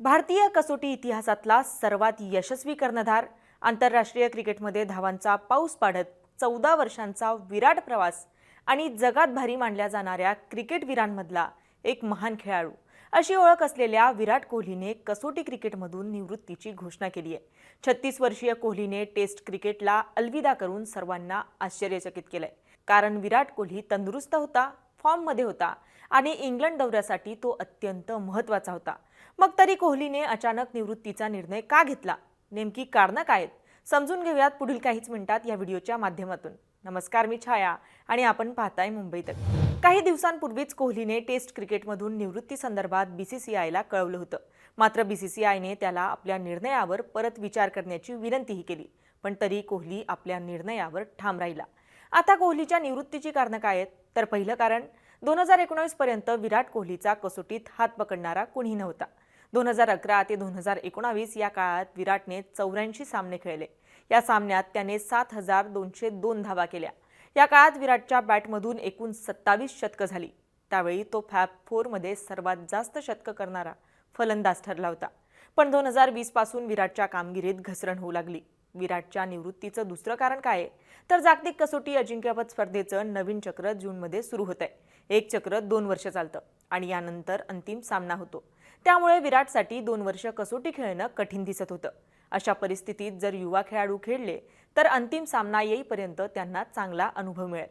भारतीय कसोटी इतिहासातला सर्वात यशस्वी कर्णधार. आंतरराष्ट्रीय क्रिकेटमध्ये धावांचा पाऊस पाडत चौदा वर्षांचा विराट प्रवास आणि जगात भारी मानल्या जाणाऱ्या क्रिकेटवीरांमधला एक महान खेळाडू. अशी ओळख असलेल्या विराट कोहलीने कसोटी क्रिकेटमधून निवृत्तीची घोषणा केली आहे. छत्तीस वर्षीय कोहलीने टेस्ट क्रिकेटला अलविदा करून सर्वांना आश्चर्यचकित केलंय. कारण विराट कोहली तंदुरुस्त होता फॉर्ममध्ये होता आणि इंग्लंड दौऱ्यासाठी तो अत्यंत महत्त्वाचा होता. मग तरी कोहलीने अचानक निवृत्तीचा निर्णय का घेतला? नेमकी कारणं काय आहेत? समजून घेऊयात पुढील काहीच मिनिटात या व्हिडिओच्या माध्यमातून. नमस्कार मी छाया आणि आपण पाहताय मुंबई तक काही दिवसांपूर्वीच कोहलीने टेस्ट क्रिकेटमधून निवृत्ती संदर्भात बीसीसीआयला कळवलं होतं. मात्र बीसीसीआयने त्याला आपल्या निर्णयावर परत विचार करण्याची विनंतीही केली. पण तरी कोहली आपल्या निर्णयावर ठाम राहिला. आता कोहलीच्या निवृत्तीची कारणं काय आहेत? तर पहिलं कारण दोन हजार एकोणावीस पर्यंत विराट कोहलीचा कसोटीत हात पकडणारा कुणी नव्हता. दोन हजार अकरा ते दोन हजार एकोणावीस या काळात विराटने चौऱ्याऐंशी सामने खेळले. या सामन्यात त्याने सात हजार दोनशे दोन धावा केल्या. या काळात विराटच्या बॅटमधून एकूण सत्तावीस शतकं झाली. त्यावेळी तो फॅब फोरमध्ये सर्वात जास्त शतकं करणारा फलंदाज ठरला होता. पण दोन हजार वीसपासून विराटच्या कामगिरीत घसरण होऊ लागली. विराटच्या निवृत्तीचं दुसरं कारण काय आहे? तर जागतिक कसोटी अजिंक्यपद स्पर्धेचं नवीन चक्र जूनमध्ये सुरू होत आहे एक चक्र दोन वर्ष चालतं आणि यानंतर अंतिम सामना होतो. त्यामुळे विराटसाठी दोन वर्ष कसोटी खेळणं कठीण दिसत होतं. अशा परिस्थितीत जर युवा खेळाडू खेळले तर अंतिम सामना येईपर्यंत त्यांना चांगला अनुभव मिळेल.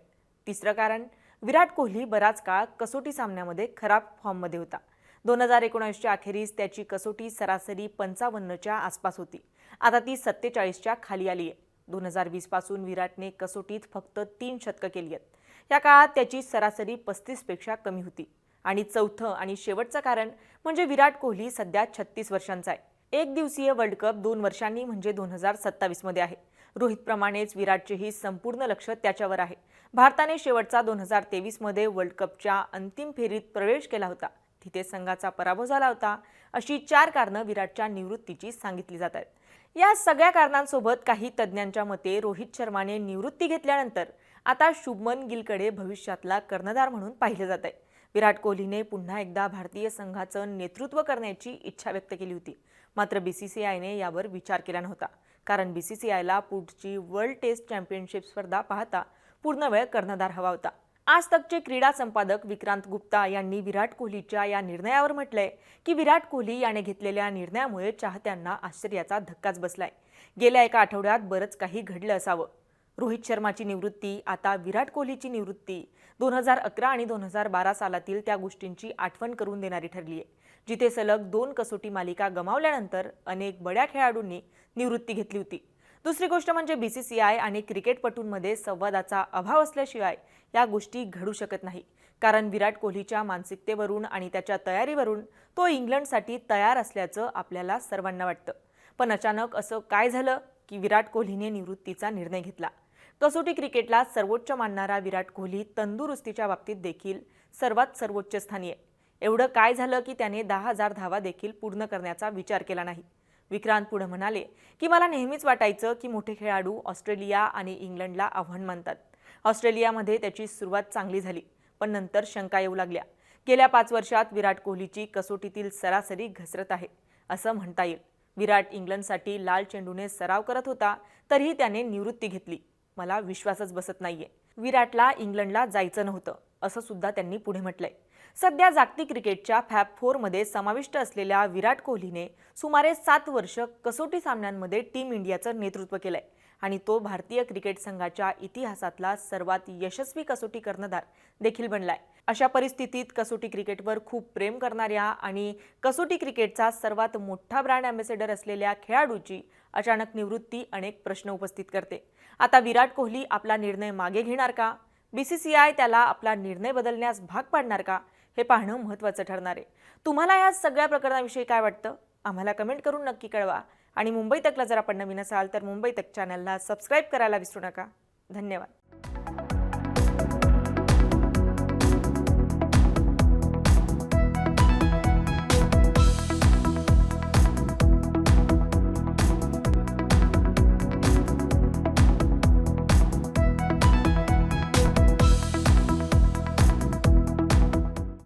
तिसरं कारण विराट कोहली बराच काळ कसोटी सामन्यामध्ये खराब फॉर्ममध्ये होता. दोन हजार एकोणावीसच्या अखेरीस त्याची कसोटी सरासरी पंचावन्नच्या आसपास होती. आता ती सत्तेचाळीसच्या खाली आली आहे. दोन हजार वीसपासून विराटने कसोटीत फक्त तीन शतकं केली आहेत. या काळात त्याची सरासरी पस्तीसपेक्षा कमी होती. आणि चौथं आणि शेवटचं कारण म्हणजे विराट कोहली सध्या छत्तीस वर्षांचा आहे. एक दिवसीय वर्ल्ड कप दोन वर्षांनी म्हणजे दोन हजार सत्तावीसमध्ये आहे. रोहितप्रमाणेच विराटचेही संपूर्ण लक्ष त्याच्यावर आहे. भारताने शेवटचा दोन हजार तेवीसमध्ये वर्ल्ड कपच्या अंतिम फेरीत प्रवेश केला होता. तिथे संघाचा पराभव झाला होता. अशी चार कारणं विराटच्या निवृत्तीची सांगितली जात आहेत. या सगळ्या कारणांसोबत काही तज्ज्ञांच्या मते रोहित शर्माने निवृत्ती घेतल्यानंतर आता शुभमन गिलकडे भविष्यातला कर्णधार म्हणून पाहिलं जात आहे. विराट कोहलीने पुन्हा एकदा भारतीय संघाचं नेतृत्व करण्याची इच्छा व्यक्त केली होती. मात्र बी सी सी आयने यावर विचार केला नव्हता. कारण बी सी सी आयला पुढची वर्ल्ड टेस्ट चॅम्पियनशिप स्पर्धा पाहता पूर्ण वेळ कर्णधार हवा होता. आज तकचे क्रीडा संपादक विक्रांत गुप्ता यांनी विराट कोहलीच्या या निर्णयावर म्हटलंय की विराट कोहली याने घेतलेल्या निर्णयामुळे चाहत्यांना आश्चर्याचा धक्काच बसलाय. गेल्या एका आठवड्यात बरंच काही घडलं असावं. रोहित शर्माची निवृत्ती आता विराट कोहलीची निवृत्ती दोन हजार अकरा आणि दोन हजार बारा सालातील त्या गोष्टींची आठवण करून देणारी ठरली आहे जिथे सलग दोन कसोटी मालिका गमावल्यानंतर अनेक बड्या खेळाडूंनी निवृत्ती घेतली होती. दुसरी गोष्ट म्हणजे बी सी सी आय आणि क्रिकेटपटूंमध्ये संवादाचा अभाव असल्याशिवाय या गोष्टी घडू शकत नाही. कारण विराट कोहलीच्या मानसिकतेवरून आणि त्याच्या तयारीवरून तो इंग्लंडसाठी तयार असल्याचं आपल्याला सर्वांना वाटतं. पण अचानक असं काय झालं की विराट कोहलीने निवृत्तीचा निर्णय घेतला. कसोटी क्रिकेटला सर्वोच्च मानणारा विराट कोहली तंदुरुस्तीच्या बाबतीत देखील सर्वात सर्वोच्च स्थानी आहे. एवढं काय झालं की त्याने दहा हजार धावा देखील पूर्ण करण्याचा विचार केला नाही. विक्रांत पुढे म्हणाले की मला नेहमीच वाटायचं की मोठे खेळाडू ऑस्ट्रेलिया आणि इंग्लंडला आव्हान मानतात. ऑस्ट्रेलियामध्ये त्याची सुरुवात चांगली झाली पण नंतर शंका येऊ लागल्या. गेल्या पाच वर्षात विराट कोहलीची कसोटीतील सरासरी घसरत आहे असं म्हणता येईल. विराट इंग्लंडसाठी लाल चेंडूने सराव करत होता तरीही त्याने निवृत्ती घेतली. मला विश्वासच बसत नाहीये. विराटला इंग्लंडला जायचं नव्हतं असं सुद्धा त्यांनी पुढे म्हटलंय. सध्या जागतिक क्रिकेटच्या फॅब फोरमध्ये समाविष्ट असलेल्या विराट कोहलीने सुमारे सात वर्ष कसोटी सामन्यांमध्ये टीम इंडियाचं नेतृत्व केलंय आणि तो भारतीय क्रिकेट संघाच्या इतिहासातला सर्वात यशस्वी कसोटी कर्णधार देखील बनलाय. अशा परिस्थितीत कसोटी क्रिकेटवर खूप प्रेम करणाऱ्या आणि कसोटी क्रिकेटचा सर्वात मोठा ब्रँड अँबॅसेडर असलेल्या खेळाडूची अचानक निवृत्ती अनेक प्रश्न उपस्थित करते. आता विराट कोहली आपला निर्णय मागे घेणार का? बीसीसीआय त्याला आपला निर्णय बदलण्यास भाग पाडणार का? हे पाहणं महत्त्वाचं ठरणार आहे. तुम्हाला या सगळ्या प्रकरणाविषयी काय वाटतं? आम्हाला कमेंट करून नक्की कळवा. आणि मुंबई तकला जर आपण नवीन असाल तर मुंबई तक चॅनलला सबस्क्राईब करायला विसरू नका. धन्यवाद.